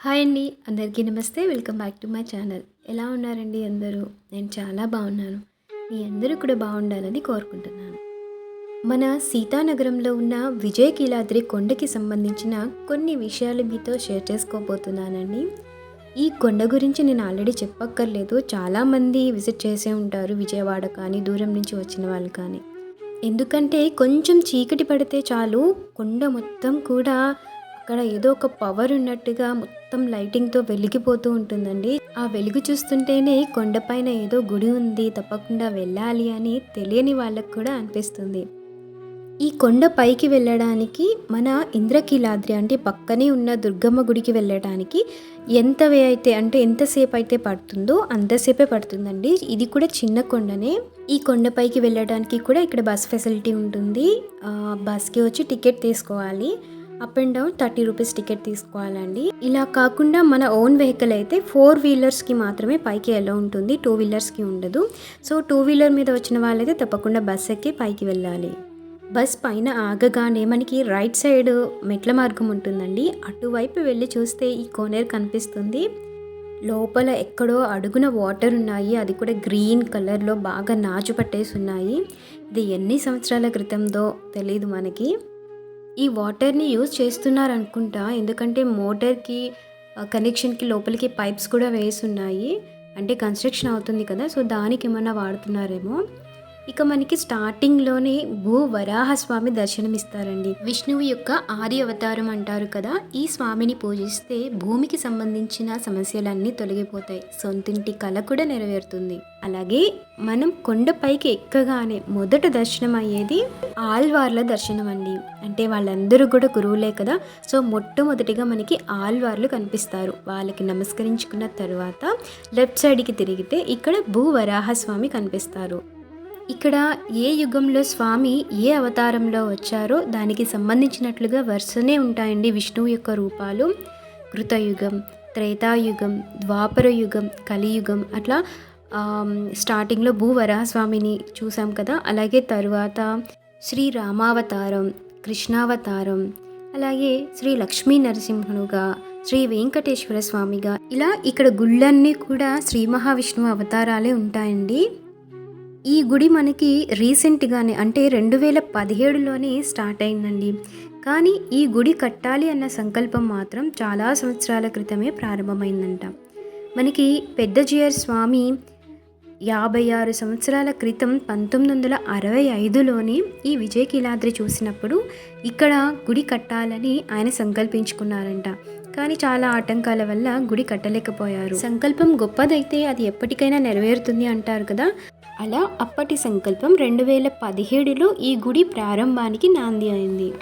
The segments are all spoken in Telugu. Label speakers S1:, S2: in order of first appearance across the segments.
S1: హాయ్ అండి అందరికీ నమస్తే. Welcome back to my channel. ఎలా ఉన్నారండి అందరూ? నేను చాలా బాగున్నాను. మీ అందరూ కూడా బాగుండాలని కోరుకుంటున్నాను. మన సీతానగరంలో ఉన్న విజయ కీలాద్రి కొండకి సంబంధించిన కొన్ని విషయాలు మీతో షేర్ చేసుకోబోతున్నానండి. ఈ కొండ గురించి నేను ఆల్రెడీ చెప్పక్కర్లేదు. చాలామంది విజిట్ చేసే ఉంటారు విజయవాడ కానీ దూరం నుంచి వచ్చిన వాళ్ళు కానీ. ఎందుకంటే కొంచెం చీకటి పడితే చాలు కొండ మొత్తం కూడా అక్కడ ఏదో ఒక పవర్ ఉన్నట్టుగా మొత్తం లైటింగ్తో వెలిగిపోతూ ఉంటుందండి. ఆ వెలుగు చూస్తుంటేనే కొండపైన ఏదో గుడి ఉంది తప్పకుండా వెళ్ళాలి అని తెలియని వాళ్ళకు కూడా అనిపిస్తుంది. ఈ కొండ పైకి వెళ్ళడానికి మన ఇంద్రకీలాద్రి అంటే పక్కనే ఉన్న దుర్గమ్మ గుడికి వెళ్ళడానికి ఎంత వే అయితే అంటే ఎంతసేపు అయితే పడుతుందో అంతసేపే పడుతుందండి. ఇది కూడా చిన్న కొండనే. ఈ కొండపైకి వెళ్ళడానికి కూడా ఇక్కడ బస్ ఫెసిలిటీ ఉంటుంది. ఆ, బస్కి వచ్చి టికెట్ తీసుకోవాలి. Up and down thirty rupees ticket తీసుకోవాలండి. ఇలా కాకుండా మన ఓన్ వెహికల్ అయితే ఫోర్ వీలర్స్కి మాత్రమే పైకి ఎలా ఉంటుంది. టూ వీలర్స్కి ఉండదు. సో టూ వీలర్ మీద వచ్చిన వాళ్ళైతే తప్పకుండా బస్ ఎక్కి పైకి వెళ్ళాలి. బస్ పైన ఆగగానే మనకి రైట్ సైడ్ మెట్ల మార్గం ఉంటుందండి. అటువైపు వెళ్ళి చూస్తే ఈ కోనేరు కనిపిస్తుంది. లోపల ఎక్కడో అడుగున వాటర్ ఉన్నాయి. అది కూడా గ్రీన్ కలర్లో బాగా నాచు పట్టేసి ఉన్నాయి. ఇది ఎన్ని సంవత్సరాల క్రితందో తెలియదు మనకి. ఈ వాటర్ని యూజ్ చేస్తున్నారు అనుకుంటా ఎందుకంటే మోటార్కి కనెక్షన్కి లోపలికి పైప్స్ కూడా వేసి ఉన్నాయి అంటే కన్స్ట్రక్షన్ అవుతుంది కదా సో దానికి ఏమన్నా వాడుతున్నారేమో. ఇక మనకి స్టార్టింగ్లోనే భూ వరాహ స్వామి దర్శనమిస్తారండి. విష్ణువు యొక్క ఆది అవతారం అంటారు కదా ఈ స్వామిని పూజిస్తే భూమికి సంబంధించిన సమస్యలన్నీ తొలగిపోతాయి. సొంతింటి కళ కూడా నెరవేరుతుంది. అలాగే మనం కొండపైకి ఎక్కగానే మొదట దర్శనం అయ్యేది ఆల్వార్ల దర్శనం అండి అంటే వాళ్ళందరూ కూడా గురువులే కదా సో మొట్టమొదటిగా మనకి ఆల్వార్లు కనిపిస్తారు. వాళ్ళకి నమస్కరించుకున్న తర్వాత లెఫ్ట్ సైడ్కి తిరిగితే ఇక్కడ భూ వరాహ స్వామి కనిపిస్తారు. ఇక్కడ ఏ యుగంలో స్వామి ఏ అవతారంలో వచ్చారో దానికి సంబంధించినట్లుగా వరుసనే ఉంటాయండి విష్ణువు యొక్క రూపాలు. కృతయుగం త్రేతాయుగం ద్వాపర యుగం కలియుగం అట్లా స్టార్టింగ్లో భూవరాస్వామిని చూసాం కదా. అలాగే తరువాత శ్రీ రామావతారం కృష్ణావతారం అలాగే శ్రీ లక్ష్మీ నరసింహుడుగా శ్రీ వెంకటేశ్వర స్వామిగా ఇలా ఇక్కడ గుళ్ళన్నీ కూడా శ్రీ మహావిష్ణువు అవతారాలే ఉంటాయండి. ఈ గుడి మనకి రీసెంట్గానే అంటే రెండు వేల పదిహేడులోనే స్టార్ట్ అయిందండి. కానీ ఈ గుడి కట్టాలి అన్న సంకల్పం మాత్రం చాలా సంవత్సరాల క్రితమే ప్రారంభమైందంట. మనకి పెద్దజీఆర్ స్వామి యాభై ఆరు సంవత్సరాల క్రితం పంతొమ్మిది వందల అరవై ఐదులోనే ఈ విజయకీలాద్రి చూసినప్పుడు ఇక్కడ గుడి కట్టాలని ఆయన సంకల్పించుకున్నారంట. కానీ చాలా ఆటంకాల వల్ల గుడి కట్టలేకపోయారు. సంకల్పం గొప్పదైతే అది ఎప్పటికైనా నెరవేరుతుంది అంటారు కదా. అలా అప్పటి సంకల్పం రెండు వేల పదిహేడులో ఈ గుడి ప్రారంభానికి నాంది అయింది.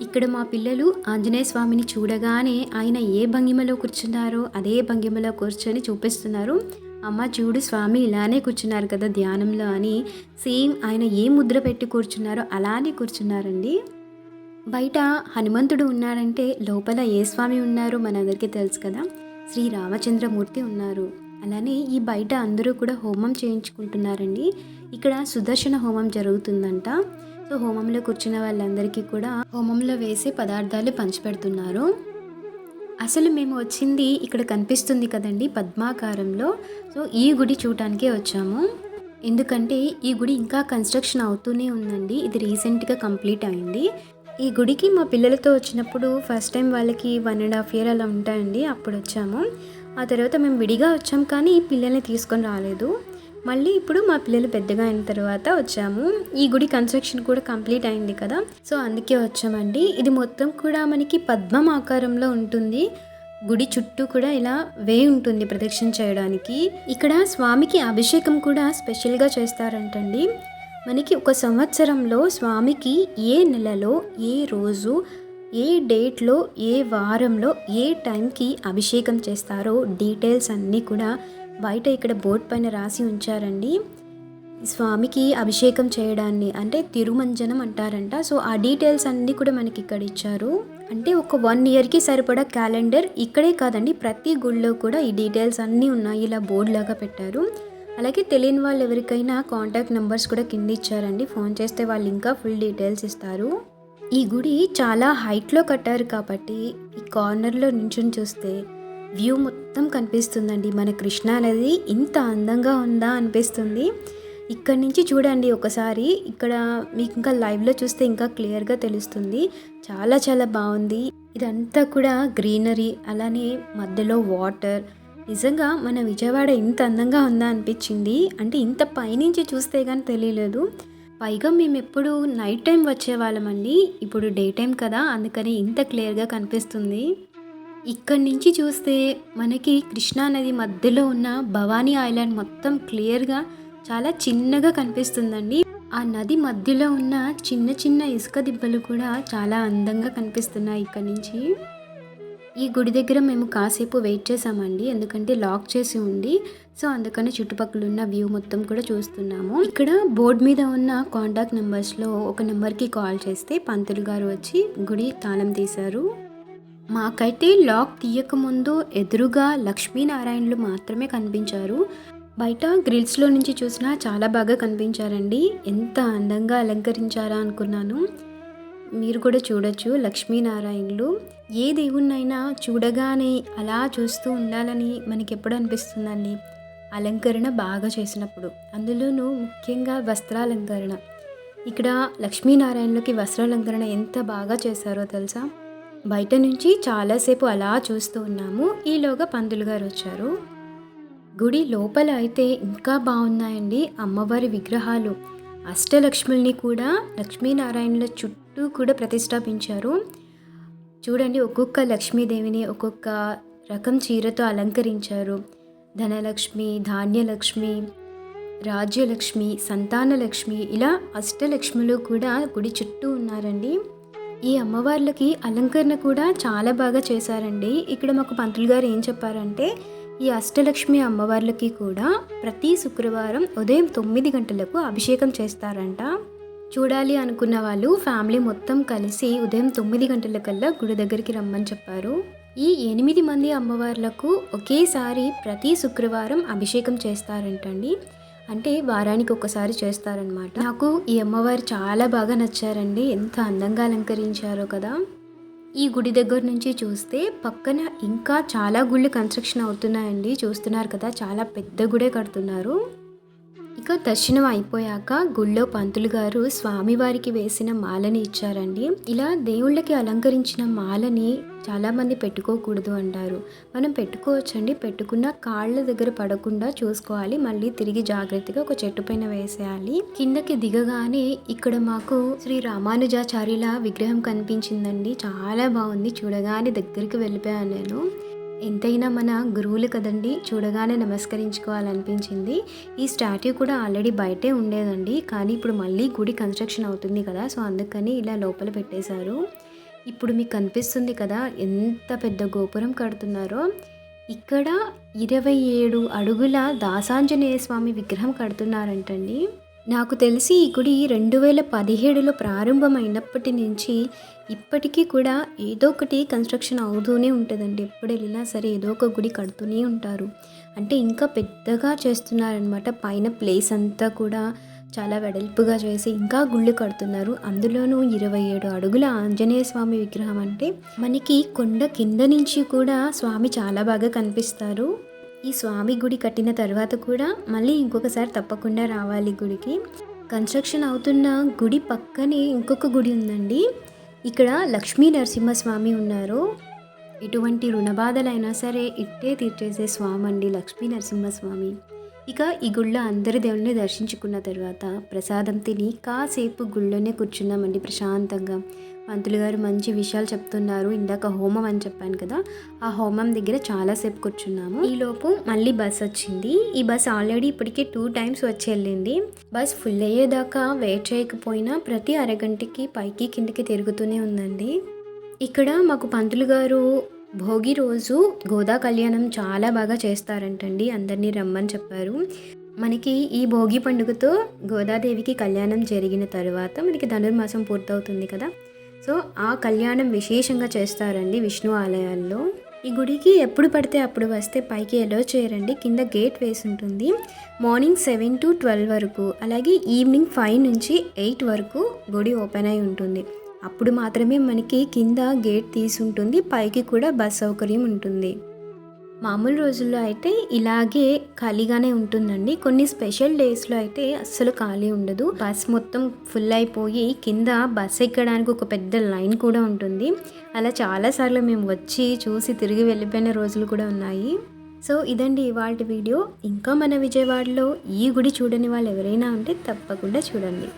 S1: ఇక్కడ మా పిల్లలు ఆంజనేయ స్వామిని చూడగానే ఆయన ఏ భంగిమలో కూర్చున్నారో అదే భంగిమలో కూర్చొని చూపిస్తున్నారు. అమ్మ చూడు స్వామి ఇలానే కూర్చున్నారు కదా ధ్యానంలో అని సేమ్ ఆయన ఏ ముద్ర పెట్టి కూర్చున్నారో అలానే కూర్చున్నారండి. బయట హనుమంతుడు ఉన్నాడంటే లోపల ఏ స్వామి ఉన్నారో మనందరికీ తెలుసు కదా. శ్రీ రామచంద్రమూర్తి ఉన్నారు. అలానే ఈ బయట అందరూ కూడా హోమం చేయించుకుంటున్నారండి. ఇక్కడ సుదర్శన హోమం జరుగుతుందంట. సో హోమంలో కూర్చున్న వాళ్ళందరికీ కూడా హోమంలో వేసే పదార్థాలు పంచిపెడుతున్నారు. అసలు మేము వచ్చింది ఇక్కడ కనిపిస్తుంది కదండి పద్మాకారంలో. సో ఈ గుడి చూడటానికే వచ్చాము. ఎందుకంటే ఈ గుడి ఇంకా కన్స్ట్రక్షన్ అవుతూనే ఉందండి. ఇది రీసెంట్గా కంప్లీట్ అయింది. ఈ గుడికి మా పిల్లలతో వచ్చినప్పుడు ఫస్ట్ టైం వాళ్ళకి వన్ అండ్ హాఫ్ ఇయర్ అలా ఉంటాయండి. అప్పుడు వచ్చాము. ఆ తర్వాత మేము విడిగా వచ్చాం కానీ పిల్లల్ని తీసుకొని రాలేదు. మళ్ళీ ఇప్పుడు మా పిల్లలు పెద్దగా అయిన తర్వాత వచ్చాము. ఈ గుడి కన్స్ట్రక్షన్ కూడా కంప్లీట్ అయింది కదా. సో అందుకే వచ్చామండి. ఇది మొత్తం కూడా మనకి పద్మం ఆకారంలో ఉంటుంది. గుడి చుట్టూ కూడా ఇలా వే ఉంటుంది ప్రదక్షిణ చేయడానికి. ఇక్కడ స్వామికి అభిషేకం కూడా స్పెషల్గా చేస్తారంటండి. మనకి ఒక సంవత్సరంలో స్వామికి ఏ నెలలో ఏ రోజు ఏ డేట్లో ఏ వారంలో ఏ టైంకి అభిషేకం చేస్తారో డీటెయిల్స్ అన్నీ కూడా బయట ఇక్కడ బోర్డు పైన రాసి ఉంచారండి. స్వామికి అభిషేకం చేయడాన్ని అంటే తిరుమంజనం అంటారంట. సో ఆ డీటెయిల్స్ అన్నీ కూడా మనకి ఇక్కడ ఇచ్చారు. అంటే ఒక వన్ ఇయర్కి సరిపడా క్యాలెండర్ ఇక్కడే కాదండి ప్రతి గుళ్ళో కూడా ఈ డీటెయిల్స్ అన్నీ ఉన్నాయి ఇలా బోర్డు లాగా పెట్టారు. అలాగే తెలియని వాళ్ళు ఎవరికైనా కాంటాక్ట్ నెంబర్స్ కూడా కింద ఇచ్చారండి. ఫోన్ చేస్తే వాళ్ళు ఇంకా ఫుల్ డీటెయిల్స్ ఇస్తారు. ఈ గుడి చాలా హైట్లో కట్టారు కాబట్టి ఈ కార్నర్లో నించుని చూస్తే వ్యూ మొత్తం కనిపిస్తుందండి. మన కృష్ణా నది ఇంత అందంగా ఉందా అనిపిస్తుంది. ఇక్కడ నుంచి చూడండి ఒకసారి. ఇక్కడ మీకు ఇంకా లైవ్లో చూస్తే ఇంకా క్లియర్గా తెలుస్తుంది. చాలా చాలా బాగుంది. ఇదంతా కూడా గ్రీనరీ అలానే మధ్యలో వాటర్. నిజంగా మన విజయవాడ ఇంత అందంగా ఉందా అనిపించింది. అంటే ఇంత పైనుంచి చూస్తే కానీ తెలియలేదు. పైగా మేము ఎప్పుడు నైట్ టైం వచ్చేవాళ్ళమండి. ఇప్పుడు డే టైం కదా అందుకని ఇంత క్లియర్గా కనిపిస్తుంది. ఇక్కడి నుంచి చూస్తే మనకి కృష్ణా నది మధ్యలో ఉన్న భవానీ ఐలాండ్ మొత్తం క్లియర్గా చాలా చిన్నగా కనిపిస్తుందండి. ఆ నది మధ్యలో ఉన్న చిన్న చిన్న ఇసుక దిబ్బలు కూడా చాలా అందంగా కనిపిస్తున్నాయి ఇక్కడ నుంచి. ఈ గుడి దగ్గర మేము కాసేపు వెయిట్ చేసామండి ఎందుకంటే లాక్ చేసి ఉంది. సో అందుకని చుట్టుపక్కల ఉన్న వ్యూ మొత్తం కూడా చూస్తున్నాము. ఇక్కడ బోర్డు మీద ఉన్న కాంటాక్ట్ నెంబర్స్లో ఒక నెంబర్కి కాల్ చేస్తే పంతులు గారు వచ్చి గుడి తాళం తీశారు. మాకైతే లాక్ తీయకముందు ఎదురుగా లక్ష్మీనారాయణలు మాత్రమే కనిపించారు. బయట గ్రిల్స్లో నుంచి చూసినా చాలా బాగా కనిపించారండి. ఎంత అందంగా అలంకరించారా అనుకున్నాను. మీరు కూడా చూడొచ్చు లక్ష్మీనారాయణులు. ఏ దేవుణ్ణైనా చూడగానే అలా చూస్తూ ఉండాలని మనకి ఎప్పుడు అనిపిస్తుందండి. అలంకరణ బాగా చేసినప్పుడు. అందులోనూ ముఖ్యంగా వస్త్రాలంకరణ. ఇక్కడ లక్ష్మీనారాయణులకి వస్త్రాలంకరణ ఎంత బాగా చేశారో తెలుసా? బయట నుంచి చాలాసేపు అలా చూస్తూ ఉన్నాము. ఈలోగా పందులు గారు వచ్చారు. గుడి లోపల అయితే ఇంకా బాగున్నాయండి అమ్మవారి విగ్రహాలు. అష్టలక్ష్ముల్ని కూడా లక్ష్మీనారాయణుల చుట్టూ కూడా ప్రతిష్టాపించారు. చూడండి ఒక్కొక్క లక్ష్మీదేవిని ఒక్కొక్క రకం చీరతో అలంకరించారు. ధనలక్ష్మి ధాన్యలక్ష్మి రాజ్యలక్ష్మి సంతానలక్ష్మి ఇలా అష్టలక్ష్ములు కూడా గుడి చుట్టూ ఉన్నారండి. ఈ అమ్మవార్లకి అలంకరణ కూడా చాలా బాగా చేశారండి. ఇక్కడ మాకు పంతులు గారు ఏం చెప్పారంటే ఈ అష్టలక్ష్మి అమ్మవార్లకి కూడా ప్రతి శుక్రవారం ఉదయం తొమ్మిది గంటలకు అభిషేకం చేస్తారంట. చూడాలి అనుకున్న వాళ్ళు ఫ్యామిలీ మొత్తం కలిసి ఉదయం తొమ్మిది గంటలకల్లా గుడి దగ్గరికి రమ్మని చెప్పారు. ఈ ఎనిమిది మంది అమ్మవార్లకు ఒకేసారి ప్రతి శుక్రవారం అభిషేకం చేస్తారంటండి. అంటే వారానికి ఒకసారి చేస్తారనమాట నాకు ఈ అమ్మవారు చాలా బాగా నచ్చారండి. ఎంత అందంగా అలంకరించారో కదా. ఈ గుడి దగ్గర నుంచి చూస్తే పక్కన ఇంకా చాలా గుళ్ళు కన్స్ట్రక్షన్ అవుతున్నాయండి. చూస్తున్నారు కదా చాలా పెద్ద గుడే కడుతున్నారు. ఇక దర్శనం అయిపోయాక గుళ్ళో పంతులు గారు స్వామివారికి వేసిన మాలని ఇచ్చారండి. ఇలా దేవుళ్ళకి అలంకరించిన మాలని చాలామంది పెట్టుకోకూడదు అంటారు. మనం పెట్టుకోవచ్చండి. పెట్టుకున్న కాళ్ళ దగ్గర పడకుండా చూసుకోవాలి. మళ్ళీ తిరిగి జాగ్రత్తగా ఒక చెట్టు పైన వేసేయాలి. కిందకి దిగగానే ఇక్కడ మాకు శ్రీ రామానుజాచార్యుల విగ్రహం కనిపించిందండి. చాలా బాగుంది. చూడగానే దగ్గరికి వెళ్ళిపోయాను నేను. ఎంతైనా మన గురువులు కదండి చూడగానే నమస్కరించుకోవాలనిపించింది. ఈ స్టాట్యూ కూడా ఆల్రెడీ బయటే ఉండేదండి. కానీ ఇప్పుడు మళ్ళీ గుడి కన్స్ట్రక్షన్ అవుతుంది కదా సో అందుకని ఇలా లోపల పెట్టేశారు. ఇప్పుడు మీకు కనిపిస్తుంది కదా ఎంత పెద్ద గోపురం కడుతున్నారో. ఇక్కడ ఇరవై ఏడు అడుగుల దాసాంజనేయ స్వామి విగ్రహం కడుతున్నారంటండి. నాకు తెలిసి ఈ గుడి రెండు వేల పదిహేడులో ప్రారంభమైనప్పటి నుంచి ఇప్పటికీ కూడా ఏదో ఒకటి కన్స్ట్రక్షన్ అవుతూనే ఉంటుందండి. ఎప్పుడు వెళ్ళినా సరే ఏదో ఒక గుడి కడుతూనే ఉంటారు. అంటే ఇంకా పెద్దగా చేస్తున్నారనమాట పైన ప్లేస్ అంతా కూడా చాలా వెడల్పుగా చేసి ఇంకా గుళ్ళు కడుతున్నారు. అందులోనూ ఇరవై ఏడు అడుగుల ఆంజనేయ స్వామి విగ్రహం అంటే మనకి కొండ కింద నుంచి కూడా స్వామి చాలా బాగా కనిపిస్తారు. ఈ స్వామి గుడి కట్టిన తర్వాత కూడా మళ్ళీ ఇంకొకసారి తప్పకుండా రావాలి గుడికి. కన్స్ట్రక్షన్ అవుతున్న గుడి పక్కనే ఇంకొక గుడి ఉందండి. ఇక్కడ లక్ష్మీ నరసింహస్వామి ఉన్నారు. ఎటువంటి రుణబాధలైనా సరే ఇట్టే తీర్చేసే స్వామి అండి లక్ష్మీ నరసింహస్వామి. ఇక ఈ గుళ్ళో అందరి దేవుణ్ణి దర్శించుకున్న తర్వాత ప్రసాదం తిని కాసేపు గుళ్ళోనే కూర్చున్నామండి ప్రశాంతంగా. పంతులు గారు మంచి విషయాలు చెప్తున్నారు. ఇందాక హోమం అని చెప్పాను కదా ఆ హోమం దగ్గర చాలాసేపు కూర్చున్నాము. ఈలోపు మళ్ళీ బస్ వచ్చింది. ఈ బస్ ఆల్రెడీ ఇప్పటికే టూ టైమ్స్ వచ్చి వెళ్ళింది. బస్ ఫుల్ అయ్యేదాకా వెయిట్ చేయకపోయినా ప్రతి అరగంటకి పైకి కిందకి తిరుగుతూనే ఉందండి. ఇక్కడ మాకు పంతులు గారు భోగి రోజు గోదా కళ్యాణం చాలా బాగా చేస్తారంటండి అందరినీ రమ్మని చెప్పారు. మనకి ఈ భోగి పండుగతో గోదాదేవికి కళ్యాణం జరిగిన తర్వాత మనకి ధనుర్మాసం పూర్తవుతుంది కదా. సో ఆ కళ్యాణం విశేషంగా చేస్తారండి విష్ణు ఆలయాల్లో. ఈ గుడికి ఎప్పుడు పడితే అప్పుడు వస్తే పైకి ఎలో చేయరండి కింద గేట్ వేసి ఉంటుంది మార్నింగ్ సెవెన్ టు ట్వెల్వ్ వరకు అలాగే ఈవినింగ్ ఫైవ్ నుంచి ఎయిట్ వరకు గుడి ఓపెన్ అయి ఉంటుంది. అప్పుడు మాత్రమే మనకి కింద గేట్ తీసి ఉంటుంది పైకి కూడా బస్ సౌకర్యం ఉంటుంది. మామూలు రోజుల్లో అయితే ఇలాగే ఖాళీగానే ఉంటుందండి. కొన్ని స్పెషల్ డేస్లో అయితే అస్సలు ఖాళీ ఉండదు. బస్ మొత్తం ఫుల్ అయిపోయి కింద బస్ ఎక్కడానికి ఒక పెద్ద లైన్ కూడా ఉంటుంది. అలా చాలాసార్లు మేము వచ్చి చూసి తిరిగి వెళ్ళిపోయిన రోజులు కూడా ఉన్నాయి. సో ఇదండి ఇవాళ వీడియో. ఇంకా మన విజయవాడలో ఈ గుడి చూడని వాళ్ళు ఎవరైనా ఉంటే తప్పకుండా చూడండి.